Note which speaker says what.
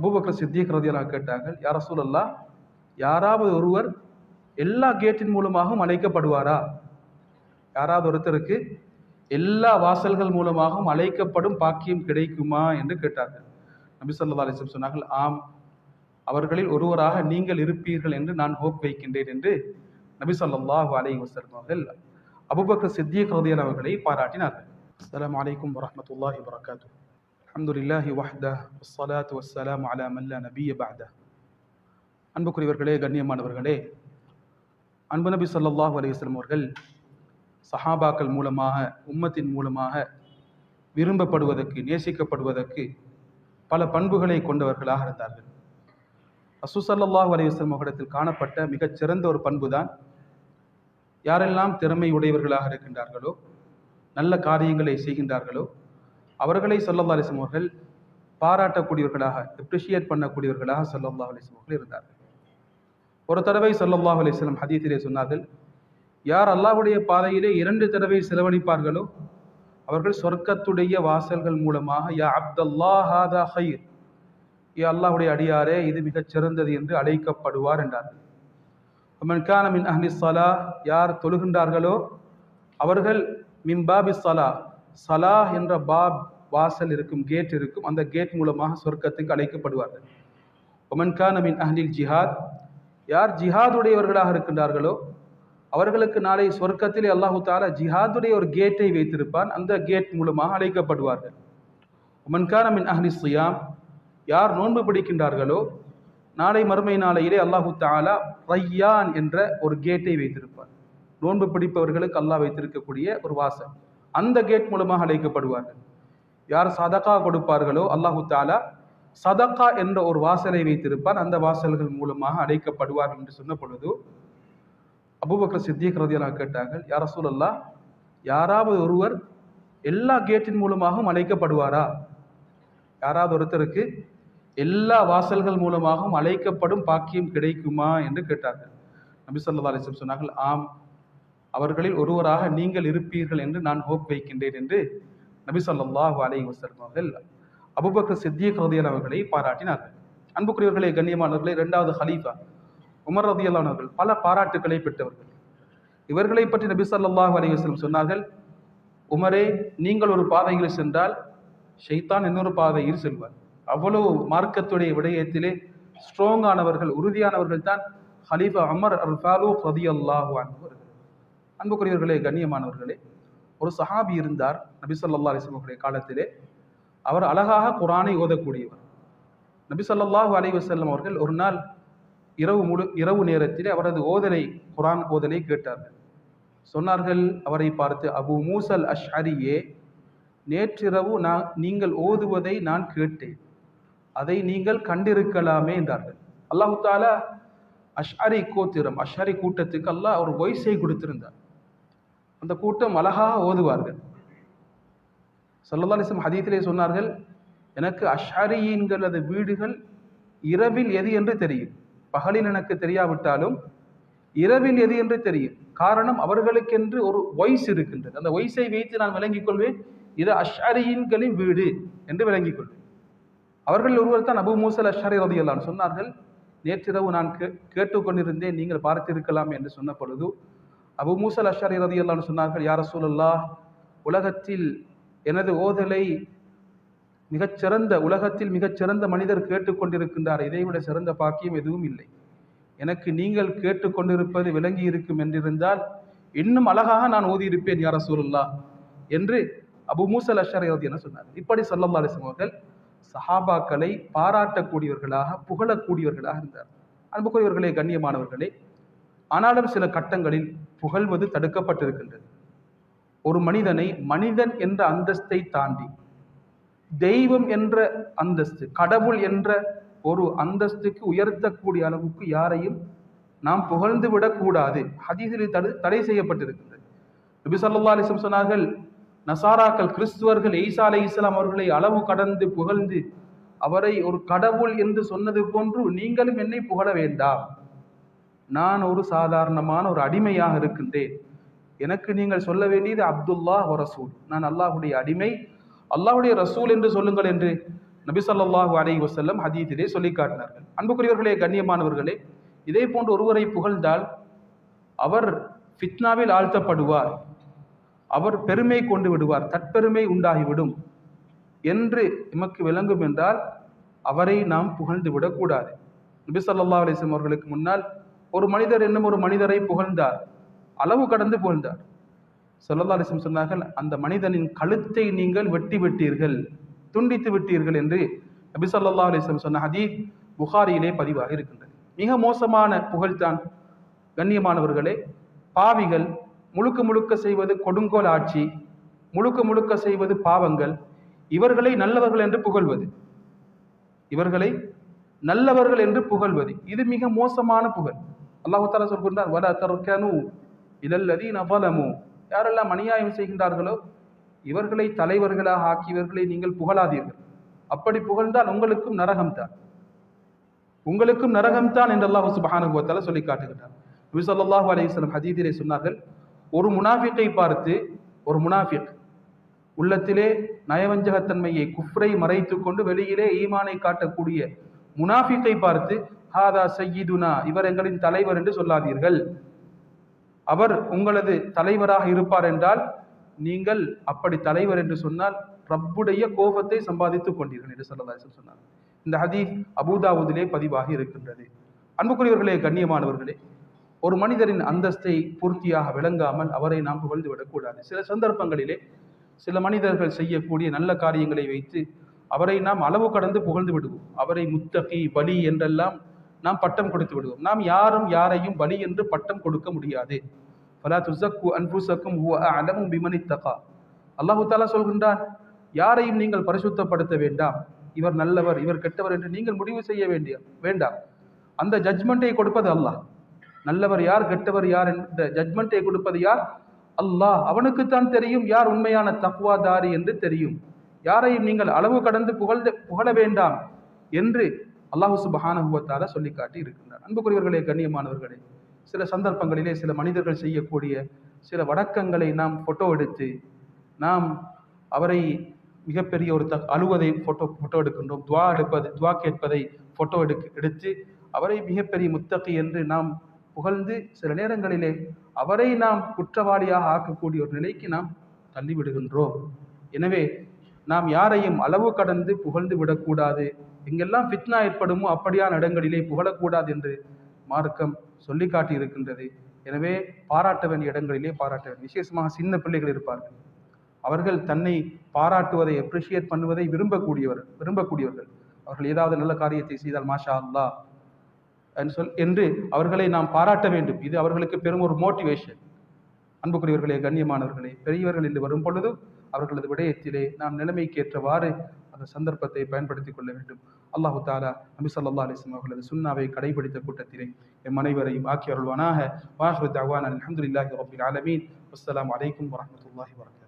Speaker 1: Abu Bakr Siddique ரதியெல்லாம் கேட்டார்கள் யார சூழல்லா யாராவது ஒருவர் எல்லா கேட்டின் மூலமாகவும் அழைக்கப்படுவாரா? யாராவது ஒருத்தருக்கு எல்லா வாசல்கள் மூலமாகவும் அழைக்கப்படும் பாக்கியம் கிடைக்குமா என்று கேட்டார்கள். நபி சொல்லா அலிசம் சொன்னார்கள் ஆம் அவர்களில் ஒருவராக நீங்கள் இருப்பீர்கள் என்று நான் ஹோப் வைக்கின்றேன் என்று நபி சொல்லாஹு அலைஹி வஸல்லம் அவர்கள் அபூபக்கர் சித்திக் அவர்களை பாராட்டினார்கள். அஸ்ஸலாமு அலைக்கும் வரஹ்மத்துல்லாஹி அல்ஹம்துலில்லாஹி வஹ்தஹ் வஸ்ஸலாத்து வஸ்ஸலாமு அலா மன் லா நபிய்ய அன்புக்குரியவர்களே கண்ணியமானவர்களே அன்பு நபி ஸல்லல்லாஹு அலையம் அவர்கள் சஹாபாக்கள் மூலமாக உம்மத்தின் மூலமாக விரும்பப்படுவதற்கு நேசிக்கப்படுவதற்கு பல பண்புகளை கொண்டவர்களாக இருந்தார்கள். ரசூ அலையம் அலைஹி அவரிடத்தில் காணப்பட்ட மிகச் சிறந்த ஒரு பண்புதான் யாரெல்லாம் திறமை உடையவர்களாக இருக்கின்றார்களோ நல்ல காரியங்களை செய்கின்றார்களோ அவர்களை சொல்லல்லா அலிஸ்லம் அவர்கள் பாராட்டக்கூடியவர்களாக எப்ரிஷியேட் பண்ணக்கூடியவர்களாக சொல்லல்லா அலிஸ்லம் அவர்கள் இருந்தார்கள். ஒரு தடவை ஸல்லல்லாஹு அலிஸ்லம் ஹதீத்திலே சொன்னார்கள் யார் அல்லாஹ்வுடைய பாதையிலே இரண்டு தடவை செலவழிப்பார்களோ அவர்கள் சொர்க்கத்துடைய வாசல்கள் மூலமாக யா அப்தல்லாஹ் ஹாதா ஹயிர் யா அல்லாஹ்வுடைய அடியாரே இது மிகச் சிறந்தது என்று அழைக்கப்படுவார் என்றார்கள். அமன் மின் அஹ்லி சலா யார் தொழுகின்றார்களோ அவர்கள் மின் பாபி சலா சலா என்ற பாப் வாசல் இருக்கும் கேட் இருக்கும். அந்த கேட் மூலமாக சொர்க்கத்துக்கு அழைக்கப்படுவார்கள். ஒமன்கான் மின் அஹ்லில் ஜிஹாத் யார் ஜிஹாதுடையவர்களாக இருக்கின்றார்களோ அவர்களுக்கு நாளை சொர்க்கத்திலே அல்லாஹு தாலா ஜிஹாதுடைய ஒரு கேட்டை வைத்திருப்பான். அந்த கேட் மூலமாக அழைக்கப்படுவார்கள். உமன்கான மின் அஹ்லி சுயாம் யார் நோன்பு பிடிக்கின்றார்களோ நாளை மறுமை நாளையிலே அல்லாஹு தாலா ரையான் என்ற ஒரு கேட்டை வைத்திருப்பார். நோன்பு பிடிப்பவர்களுக்கு அல்லாஹ் வைத்திருக்கக்கூடிய ஒரு வாசல். அந்த கேட் மூலமாக அழைக்கப்படுவார்கள். யார் சதகா கொடுப்பார்களோ அல்லாஹு தாலா சதக்கா என்ற ஒரு வாசலை வைத்திருப்பார் அந்த வாசல்கள் மூலமாக அழைக்கப்படுவார்கள் என்று சொன்ன பொழுது அபூபக்கர் சித்திக் ரதியெல்லாம் கேட்டார்கள் யார சூழல்லா யாராவது ஒருவர் எல்லா கேட்டின் மூலமாகவும் அழைக்கப்படுவாரா? யாராவது ஒருத்தருக்கு எல்லா வாசல்கள் மூலமாகவும் அழைக்கப்படும் பாக்கியம் கிடைக்குமா என்று கேட்டார்கள். நபி ஸல்லல்லாஹு சொன்னார்கள் ஆம் அவர்களில் ஒருவராக நீங்கள் இருப்பீர்கள் என்று நான் ஹோப் வைக்கின்றேன் என்று நபி ஸல்லல்லாஹு அலைஹி வஸல்லம் அவர்கள் அபுபக்கர் சித்தியக் ரதியல்லாஹு அவர்களை பாராட்டினார்கள். அன்புக்குரியவர்களே கண்ணியமானவர்களே இரண்டாவது ஹலீஃபா உமர் ரதியல்லாஹு அவர்கள் பல பாராட்டுக்களை பெற்றவர்கள். இவர்களை பற்றி நபி ஸல்லல்லாஹு அலைஹி சொன்னார்கள் உமரே நீங்கள் ஒரு பாதையில் சென்றால் ஷைத்தான் இன்னொரு பாதையில் செல்வார். அவ்வளவு மார்க்கத்துடைய விடயத்திலே ஸ்ட்ராங்கானவர்கள் உறுதியானவர்கள் தான் ஹலீஃபா அமர் அல் ஃபாரூக் ரதி அல்லாஹு அன்புக்குரியவர்களே கண்ணியமானவர்களே ஒரு சஹாபி இருந்தார் நபி ஸல்லல்லாஹு காலத்திலே. அவர் அழகாக குரானை ஓதக்கூடியவர். நபி ஸல்லல்லாஹு அலைஹி அவர்கள் ஒரு நாள் இரவு முழு இரவு நேரத்திலே அவரது ஓதலை குரான் ஓதலை கேட்டார்கள். சொன்னார்கள் அவரை பார்த்து அபு மூசல் அஷ் அரியே நேற்றிரவு நான் நீங்கள் ஓதுவதை நான் கேட்டேன். அதை நீங்கள் கண்டிருக்கலாமே என்றார்கள். அல்லாஹு தாலா அஷ்ஹரி கோத்திரம் அஷ்ஹரி கூட்டத்துக்கு அல்லாஹ் ஒரு வயசை கொடுத்திருந்தார். அந்த கூட்டம் அழகாக ஓதுவார்கள். சல்லல்லாலிசம் ஹதீத்திலே சொன்னார்கள் எனக்கு அஷ்அரியின்களது வீடுகள் இரவில் எது என்று தெரியும். பகலில் எனக்கு தெரியாவிட்டாலும் இரவில் எது என்று தெரியும். காரணம் அவர்களுக்கென்று ஒரு ஒய்ஸ் இருக்கின்றது. அந்த ஒய்ஸை வைத்து நான் விளங்கிக் கொள்வேன் இது அஷ்அரியின்களின் வீடு என்று விளங்கிக் கொள்வேன். அவர்கள் ஒருவர் தான் அபு மூசல் அஷாரி ரதியல்லான் சொன்னார்கள் நேற்றிரவு நான் கே கேட்டுக்கொண்டிருந்தேன் நீங்கள் பார்த்திருக்கலாம் என்று சொன்ன பொழுது அபு மூசல் அஷ்அரி ரதியல்லான் சொன்னார்கள் யார சூழல்லா உலகத்தில் எனது ஓதலை மிகச்சிறந்த உலகத்தில் மிகச்சிறந்த மனிதர் கேட்டுக்கொண்டிருக்கின்றார் இதைவிட சிறந்த பாக்கியம் எதுவும் இல்லை. எனக்கு நீங்கள் கேட்டுக்கொண்டிருப்பது விளங்கி இருக்கும் என்றிருந்தால் இன்னும் அழகாக நான் ஓதியிருப்பேன் யார சூழல்லா என்று அபு மூசல் அஷர் என சொன்னார். இப்படி சொல்லல்லா அவர்கள் சஹாபாக்களை பாராட்டக்கூடியவர்களாக புகழக்கூடியவர்களாக இருந்தார் அன்புக்குரியவர்களே கண்ணியமானவர்களே ஆனாலும் சில கட்டங்களில் புகழ்வது தடுக்கப்பட்டிருக்கின்றது. ஒரு மனிதனை மனிதன் என்ற அந்தஸ்தை தாண்டி தெய்வம் என்ற அந்தஸ்து கடவுள் என்ற ஒரு அந்தஸ்துக்கு உயர்த்தக்கூடிய அளவுக்கு யாரையும் நாம் புகழ்ந்து விடக்கூடாது. ஹதீஸில் தடு தடை செய்யப்பட்டிருக்கின்றது. நபி ஸல்லல்லாஹு சொன்னார்கள் நசாராக்கள் கிறிஸ்துவர்கள் ஈசா அலி இஸ்லாம் அவர்களை அளவு கடந்து புகழ்ந்து அவரை ஒரு கடவுள் என்று சொன்னது போன்று நீங்களும் என்னை புகழ வேண்டாம். நான் ஒரு சாதாரணமான ஒரு அடிமையாக இருக்கின்றேன். எனக்கு நீங்கள் சொல்ல வேண்டியது அப்துல்லா ரசூல். நான் அல்லாஹுடைய அடிமை. அல்லாஹுடைய ரசூல் என்று சொல்லுங்கள் என்று நபி சொல்லாஹு அலைஹி வசல்லம் ஹதீஸிலே சொல்லி காட்டினார்கள். அன்புக்குரியவர்களே கண்ணியமானவர்களே இதே போன்று ஒருவரை புகழ்ந்தால் அவர் ஃபித்னாவில் ஆழ்த்தப்படுவார். அவர் பெருமை கொண்டு விடுவார். தற்பெருமை உண்டாகிவிடும் என்று எமக்கு விளங்கும் என்றால் அவரை நாம் புகழ்ந்து விடக்கூடாது. நபி சொல்லா அலைஹி அவர்களுக்கு முன்னால் ஒரு மனிதர் என்னும் ஒரு மனிதரை புகழ்ந்தார். அளவு கடந்து புகழ்ந்தார். ஸல்லல்லாஹு அலிசம் சொன்னார்கள் அந்த மனிதனின் கழுத்தை நீங்கள் வெட்டி விட்டீர்கள் துண்டித்து விட்டீர்கள் என்று நபி சொல்லா அலிஸ்லம் சொன்ன ஹதீத் புகாரியிலே பதிவாக இருக்கின்றது. மிக மோசமான புகழ்தான் கண்ணியமானவர்களே பாவிகள் முழுக்க முழுக்க செய்வது கொடுங்கோல் ஆட்சி முழுக்க முழுக்க செய்வது பாவங்கள் இவர்களை நல்லவர்கள் என்று புகழ்வது. இவர்களை நல்லவர்கள் என்று புகழ்வது இது மிக மோசமான புகழ். அல்லாஹு தாலா சொல்கின்றார் வல தர்கனு இதல்லதி நபலமு யாரெல்லாம் அநியாயம் செய்கின்றார்களோ இவர்களை தலைவர்களாக ஆக்கியவர்களை நீங்கள் புகழாதீர்கள். அப்படி புகழ்ந்தால் உங்களுக்கும் நரகம்தான் உங்களுக்கும் நரகம்தான் என்று அல்லாஹ் சுபஹானுபவத்தால சொல்லி காட்டுகின்றார் நபி சொல்லாஹு அலையம் ஹதீதிலே சொன்னார்கள் ஒரு முனாஃபிக்கை பார்த்து ஒரு முனாஃபிக் உள்ளத்திலே நயவஞ்சகத்தன்மையை குஃப்ரை மறைத்து கொண்டு வெளியிலே ஈமானை காட்டக்கூடிய முனாஃபிக்கை பார்த்து ஹாதா சையீதுனா இவர் எங்களின் தலைவர் என்று சொல்லாதீர்கள். அவர் உங்களது தலைவராக இருப்பார் என்றால் நீங்கள் அப்படி தலைவர் என்று சொன்னால் ரப்புடைய கோபத்தை சம்பாதித்துக் கொண்டீர்கள் என்று சொல்லலாம் சொன்னார். இந்த ஹதீஸ் அபூதாவுதிலே பதிவாக இருக்கின்றது. அன்புக்குரியவர்களே கண்ணியமானவர்களே ஒரு மனிதரின் அந்தஸ்தை பூர்த்தியாக விளங்காமல் அவரை நாம் புகழ்ந்து விடக்கூடாது. சில சந்தர்ப்பங்களிலே சில மனிதர்கள் செய்யக்கூடிய நல்ல காரியங்களை வைத்து அவரை நாம் அளவு கடந்து புகழ்ந்து விடுவோம். அவரை முத்தகி பலி என்றெல்லாம் நாம் பட்டம் கொடுத்து விடுவோம். நாம் யாரும் யாரையும் பலி என்று பட்டம் கொடுக்க முடியாது. பலா துசக்கு அன்புசக்கும் அலமும் அலமு பிமனி தகா அல்லாஹு தாலா சொல்கின்றான் யாரையும் நீங்கள் பரிசுத்தப்படுத்த வேண்டாம். இவர் நல்லவர் இவர் கெட்டவர் என்று நீங்கள் முடிவு செய்ய வேண்டிய வேண்டாம். அந்த ஜட்ஜ்மெண்ட்டை கொடுப்பது அல்லாஹ். நல்லவர் யார் கெட்டவர் யார் என்ற ஜட்ஜ்மெண்ட்டை கொடுப்பது யார்? அல்லாஹ். அவனுக்குத்தான் தெரியும் யார் உண்மையான தக்குவாதாரி என்று தெரியும். யாரையும் நீங்கள் அளவு கடந்து புகழ்ந்து புகழ வேண்டாம் என்று அல்லாஹு சுபஹானஹுவத்தால சொல்லி காட்டி இருக்கின்றார். அன்புக்குரியவர்களே கண்ணியமானவர்களே சில சந்தர்ப்பங்களிலே சில மனிதர்கள் செய்யக்கூடிய சில வடக்கங்களை நாம் ஃபோட்டோ எடுத்து நாம் அவரை மிகப்பெரிய ஒரு த அழுவதை ஃபோட்டோ ஃபோட்டோ எடுக்கின்றோம். துவா எடுப்பது துவா கேட்பதை ஃபோட்டோ எடுக்க எடுத்து அவரை மிகப்பெரிய முத்தகி என்று நாம் புகழ்ந்து சில நேரங்களிலே அவரை நாம் குற்றவாளியாக ஆக்கக்கூடிய ஒரு நிலைக்கு நாம் தள்ளிவிடுகின்றோம். எனவே நாம் யாரையும் அளவு கடந்து புகழ்ந்து விடக்கூடாது. எங்கெல்லாம் ஃபித்னா ஏற்படுமோ அப்படியான இடங்களிலே புகழக்கூடாது என்று மார்க்கம் சொல்லி காட்டியிருக்கின்றது. எனவே பாராட்ட வேண்டிய இடங்களிலே பாராட்ட வேண்டும் விசேஷமாக சின்ன பிள்ளைகள் இருப்பார்கள். அவர்கள் தன்னை பாராட்டுவதை அப்ரிஷியேட் பண்ணுவதை விரும்பக்கூடியவர் விரும்பக்கூடியவர்கள். அவர்கள் ஏதாவது நல்ல காரியத்தை செய்தால் மாஷா அல்லாஹ் சொல் என்று அவர்களை நாம் பாராட்ட வேண்டும். இது அவர்களுக்கு பெரும் ஒரு மோட்டிவேஷன் அன்புக்குரியவர்களே கண்ணியமானவர்களே பெரியவர்கள் என்று வரும் பொழுது அவர்களது விடயத்திலே நாம் நிலைமைக்கேற்றவாறு அந்த சந்தர்ப்பத்தை பயன்படுத்திக் கொள்ள வேண்டும். அல்லாஹு தாலா நபி சொல்லா அலிஸ்லாம் அவர்களது சுன்னாவை கடைபிடித்த கூட்டத்திலே எம் அனைவரையும் ஆக்கி அருள்வானாக வாஹிரு தவான் அலமதுல்லாஹி ரப்பில் ஆலமீன். அஸ்லாம் வலைக்கம் வரஹ்மத்துல்லாஹி வரகம்